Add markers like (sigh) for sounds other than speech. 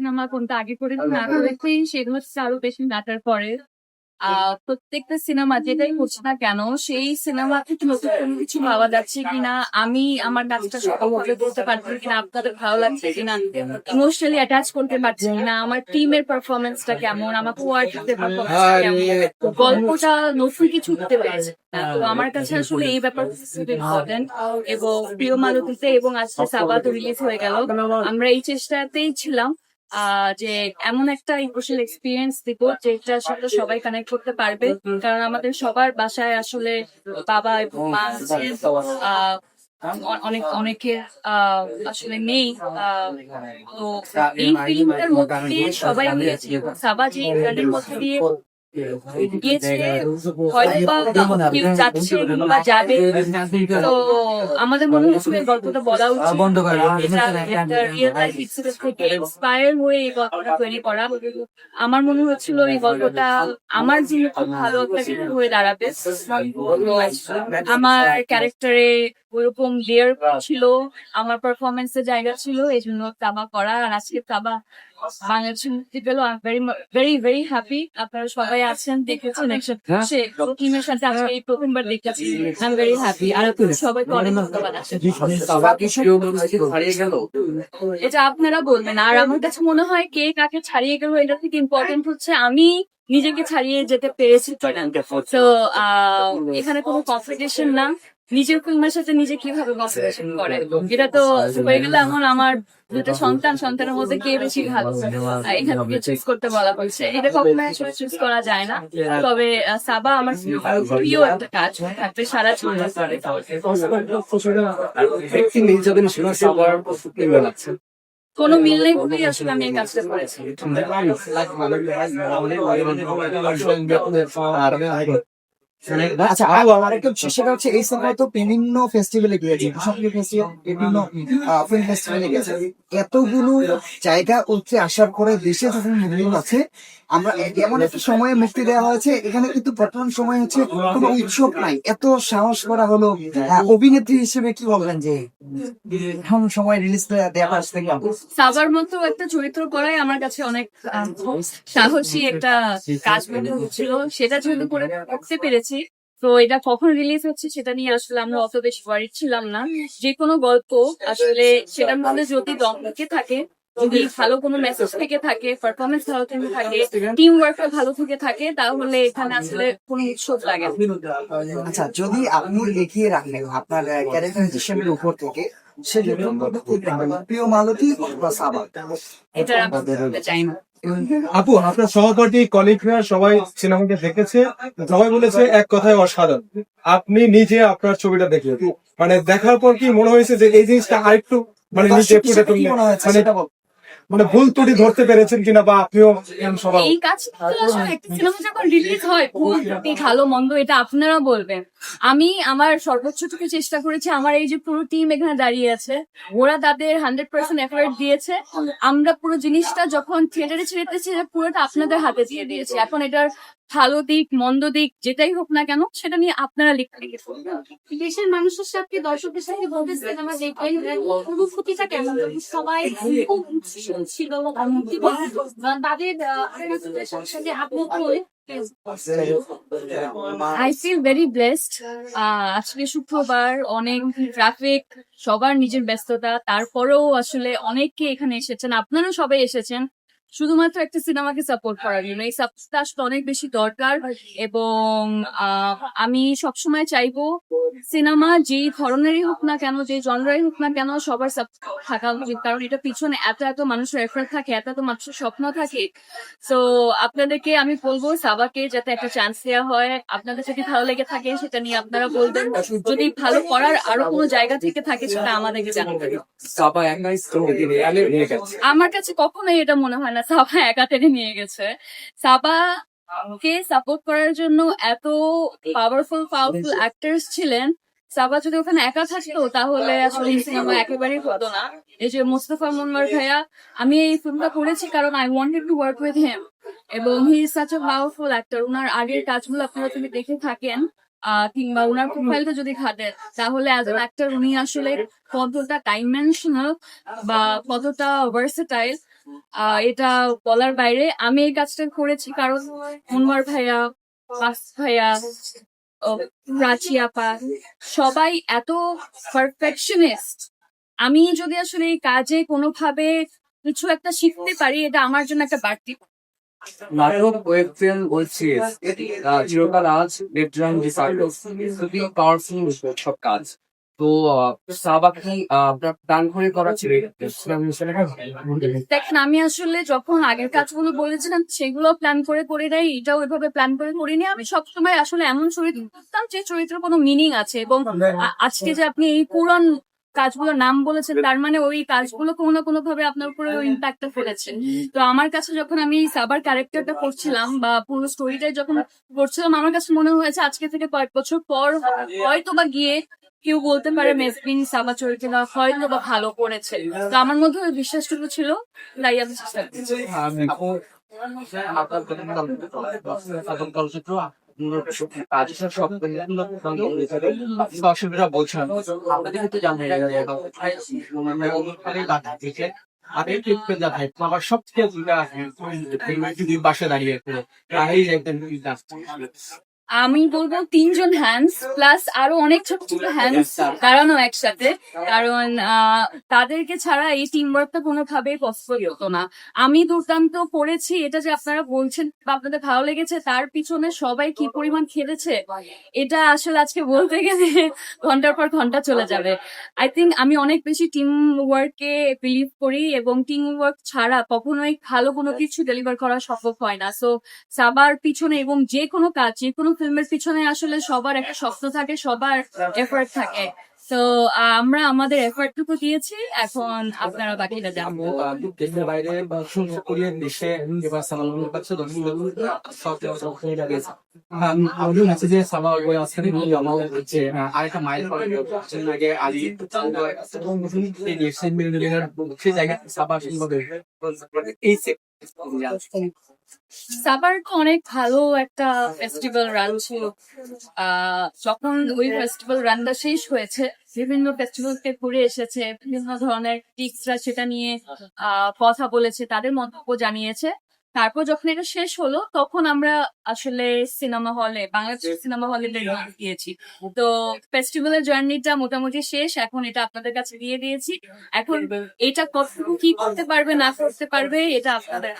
Cinema কোনটা আগে করেছি না করেছি সেগুলো হচ্ছে আরও বেশি ম্যাটার করে। প্রত্যেকটা সিনেমা যেটাই করছি না কেন সেই সিনেমা থেকে নতুন কিছু পাওয়া যাচ্ছে কিনা আমি আমার কাজটা সফলভাবে করতে পারছি কিনা আপনাদের ভালো লাগছে কিনা ইমোশনালি অ্যাটাচ করতে পারছি কিনা আমার টিমের পারফরমেন্সটা কেমন আমার কোয়ার্টিতে কেমন গল্পটা নতুন কিছু হতে পেরেছে। তো আমার কাছে আসলে এই ব্যাপারটা খুব ইম্পর্টেন্ট এবং প্রিয় মালতীতে এবং আজকে সাবাত রিলিজ হয়ে গেল। আমরা এই চেষ্টাতেই ছিলাম। যে এমন একটা ইমোশনাল এক্সপিরিয়েন্স দিব যেটা আসলে সবাই কানেক্ট করতে পারবে। কারণ আমাদের সবার বাসায় আসলে বাবা এবং মা অনেক অনেকে আসলে নেই তো এই ফিল্মটার মধ্যে সবাই মিলেছে সাবা যে গানের মধ্যে দিয়ে গিয়েছে হয়তো বা কেউ যাচ্ছে বা যাবে তো আমাদের মনে হচ্ছিল এই গল্পটা বলা উচিত বন্ধ করে এটা একটা real life. incident থেকে inspire হয়ে এই গল্পটা তৈরি করা আমার মনে হচ্ছিল এই গল্পটা আমার জন্য খুব ভালো একটা কিছু হয়ে দাঁড়াবে আমার ক্যারেক্টারে ওরকম লেয়ার ছিল আমার পারফরমেন্সের জায়গা ছিল এই জন্য তাবা করা আর আজকে তাবা বাংলাদেশে I very very very happy আপনারা সবাই আছেন দেখেছেন একসাথে টিমের সাথে আজকে এই প্রথমবার দেখেছি। আই এম ভেরি হ্যাপি আর সবাইকে অনেক ধন্যবাদ আছে হারিয়ে গেল। এটা আপনারা বলবেন। আর আমার কাছে মনে হয় কে কাকে ছাড়িয়ে গেল এটা থেকে ইম্পর্টেন্ট হচ্ছে আমি নিজেকে ছাড়িয়ে যেতে পেরেছি। তো এখানে কোনো কম্পিটিশন না। নিজের ফিল্মের সাথে নিজে কীভাবে কম্পিটিশন করে এটা তো হয়ে গেলে এখন আমার দুটো সন্তান সন্তানের মধ্যে কে বেশি ভালো আহ, এখান থেকে চুজ করতে বলা হয়েছে এটা কখনো আসলে চুজ করা যায় না তবে সাবা আমার প্রিয় একটা কাজ থাকবে সারা জীবন বেড়াচ্ছে কোনো মিল নেই বলেই আসলে আমি এই কাজটা করেছি আচ্ছা আমার একটা সেটা হচ্ছে এই সিনেমা তো বিভিন্ন ফেস্টিভ্যালে গিয়েছে সবগুলো ফেস্টিভ্যাল বিভিন্ন ফিল্ম ফেস্টিভ্যালে গেছে এতগুলো জায়গা হচ্ছে আসার পরে দেশে যখন মুভি আছে আমরা এমন একটা সময়ে মুক্তি দেওয়া হয়েছে এখানে কিন্তু বর্তমান সময় হচ্ছে কোনো উৎসব নাই। এত সাহস করা হলো অভিনেত্রী হিসেবে কি বলবেন যে এখন সময় রিলিজ দেওয়া আসতে সাবার মতো একটা চরিত্র করাই আমার কাছে অনেক আহ, সাহসী একটা কাজ মনে হচ্ছিল সেটা যেহেতু করে করতে পেরেছি তো এটা কখন রিলিজ হচ্ছে সেটা নিয়ে আসলে আমরা অত বেশি ওয়ারিড ছিলাম না। যে কোনো গল্প আসলে সেটার মধ্যে যদি দম থেকে থাকে যদি ভালো কোনো মেসেজ থেকে থাকে পারফরমেন্স ভালো থেকে থাকে টিম ওয়ার্কটা ভালো থেকে থাকে তাহলে এখানে আসলে কোনো উৎসব লাগে আচ্ছা যদি আপনি দেখিয়ে রাখলেন আপনার ক্যারেক্টারাইজেশনের উপর থেকে সেজন্য প্রিয় মালতী বা সাবা এটা আমি চাই না। (laughs) আপু আপনার সহপাঠী কলিগরা সবাই সিনেমাকে দেখেছে। সবাই বলেছে এক কথায় অসাধারণ। আপনি নিজে আপনার ছবিটা দেখলেন। মানে দেখার পর কি মনে হয়েছে যে এই জিনিসটা আরেকটু মানে নিজে মনে মানে ভুল ত্রুটি ধরতে পেরেছেন কিনা বা আপনিও সবাই? এই কাজ একটা সিনেমা যখন রিলিজ হয় ভুল ত্রুটি, ভালো মন্দ এটা আপনারা বলবেন। আমি আমার সর্বোচ্চ সর্বোচ্চটুকু চেষ্টা করেছি আমার এই যে পুরো টিম এখানে দাঁড়িয়ে আছে ওরা তাদের হান্ড্রেড পার্সেন্ট এফার্ট দিয়েছে। আমরা পুরো জিনিসটা যখন থিয়েটারে ছেড়েতেছি পুরোটা আপনাদের হাতে দিয়ে দিয়েছি। এখন এটার ভালো দিক মন্দ দিক যেটাই হোক না কেন সেটা নিয়ে আপনারা লিখতে লিখে দেশের মানুষের সাথে দর্শকদের সাথে বলতে সিনেমা দেখবেন অনুভূতিটা কেমন? সবাই খুব উৎসাহী ছিল তাদের আহ, সাথে আপলোড করে আই ফিল ভেরি ব্লেসড আজকে শুক্রবার অনেক ট্রাফিক সবার নিজের ব্যস্ততা তারপরেও আসলে অনেকে এখানে এসেছেন। আপনারা সবাই এসেছেন। শুধুমাত্র একটা সিনেমাকে সাপোর্ট করার জন্য। এই সাপোর্টটা আসলে অনেক বেশি দরকার এবং আমি সবসময় চাইব সিনেমা যেই ধরনেরই হোক না কেন যে জনরাই হোক না কেন সবার সাপোর্ট থাকা উচিত। কারণ এটা পিছনে এত এত মানুষের এফার্ট থাকে এত এত মানুষের স্বপ্ন থাকে। তো আপনাদেরকে আমি বলব সাবাকে যাতে একটা চান্স দেওয়া হয়। আপনাদের যদি ভালো লেগে থাকে সেটা নিয়ে আপনারা বলবেন। যদি ভালো করার আরও কোনো জায়গা থেকে থাকে সেটা আমাদেরকে জানাবেন। আমার কাছে কখনোই এটা মনে হয় না সাবা একা টেনে নিয়ে গেছে। সাবা কে সাপোর্ট করার জন্য এত পাওয়ারফুল পাওয়ারফুল অ্যাক্টার্স ছিলেন। সাবা যদি ওখানে একা থাকতো, তাহলে আসলে এই সিনেমা একেবারেই হতো না। এই যে মুস্তফা মুন্নার ভাইয়া, আমি এই ফিল্মটা করেছি কারণ I wanted to work with him এবং he is such a powerful actor ওনার আগের কাজগুলো আপনারা যদি দেখে থাকেন কিংবা ওনার প্রোফাইলটা যদি ঘাটেন তাহলে অ্যাজ অ্যাক্টর উনি আসলে কতটা ডাইমেনশনাল বা কতটা ভার্সেটাইল এটা বলার বাইরে। আমি এই কাজটা করেছি কারণ মনমার ভাইয়া পাস ভাইয়া ও, প্রাচী আপা সবাই এত পারফেকশনিস্ট আমি যদি আসলে এই কাজে কোনোভাবে কিছু একটা শিখতে পারি এটা আমার জন্য একটা বাড়তি। নাটক চিরকাল আজ ডেডলাইন ডিসাইডস খুবই পাওয়ারফুল সব কাজ। তো আহ, সাবা কি আপনার প্ল্যান করে ছিল। দেখেন আমি আসলে যখন আগের কাজগুলো বলেছিলাম সেগুলো প্ল্যান করে করে নাই এটাও ওইভাবে প্ল্যান করে করিনি। আমি সবসময় আসলে এমন চরিত্র করতাম যে চরিত্রের কোনো মিনিং আছে এবং আজকে যে আপনি এই পুরন কাজগুলোর নাম বলেছেন তার মানে ওই কাজগুলো কোনো না কোনো ভাবে আপনার উপরে ইম্প্যাক্টটা ফেলেছে। তো আমার কাছে যখন আমি সাবার ক্যারেক্টারটা করছিলাম বা পুরো স্টোরিটাই যখন করছিলাম আমার কাছে মনে হয়েছে আজকে থেকে কয়েক বছর পর হয়তো বা গিয়ে কেউ বলতে পারে মেসবিন সাবা চরিত্রটা হয়তো বা ভালো করেছে। তো আমার মধ্যে ওই বিশ্বাসটুকু ছিল, তাই আমি অসুবিধা বলছেন আপনাদের ক্ষেত্রে জানতে আগে ট্রিটমেন্ট যা থাকে আমার সব থেকে বাসে দাঁড়িয়ে আমি বলব তিনজন হ্যান্ডস প্লাস আরও অনেক ছোট ছোট হ্যান্ডস দাঁড়ানো একসাথে। কারণ তাদেরকে ছাড়া এই টিম ওয়ার্কটা কোনোভাবেই পসিবল হতো না। আমি দুর্দান্ত করেছি, এটা যে আপনারা বলছেন, বা আপনাদের ভালো লেগেছে, তার পিছনে সবাই কি পরিমাণ খেলেছে, এটা আসলে আজকে বলতে গেলে ঘণ্টার পর ঘণ্টা চলে যাবে। আই থিঙ্ক আমি অনেক বেশি টিম ওয়ার্কে বিলিভ করি এবং টিম ওয়ার্ক ছাড়া কখনোই ভালো কোনো কিছু ডেলিভার করা সম্ভব হয় না। সো সাবার পিছনে এবং যে কোনো কাজ যে কোনো ফিল্মের পিছনে আসলে সবার একটা স্বপ্ন থাকে, সবার এফার্ট থাকে। তো আমরা আমাদের এফার্টটুকু দিয়েছি, এখন আপনারা বাকিটা কোরিয়ান দেশে এবার হচ্ছে আরেকটা মাইল আগে সাবার অনেক ভালো একটা ফেস্টিভ্যাল রান ছিল। যখন ওই ফেস্টিভ্যাল রানটা শেষ হয়েছে, বিভিন্ন ফেস্টিভ্যালকে ঘুরে এসেছে, বিভিন্ন ধরনের টিক্সরা সেটা নিয়ে কথা বলেছে, তাদের মন্তব্য জানিয়েছে। তারপর যখন এটা শেষ হলো তখন আমরা আসলে সিনেমা হলে বাংলাদেশ সিনেমা হলে গিয়েছি। তো ফেস্টিভ্যালের জার্নিটা মোটামুটি শেষ এখন এটা আপনাদের কাছে দিয়ে দিয়েছি। এখন এটা কতটুকু কি করতে পারবে না করতে পারবে এটা আপনাদের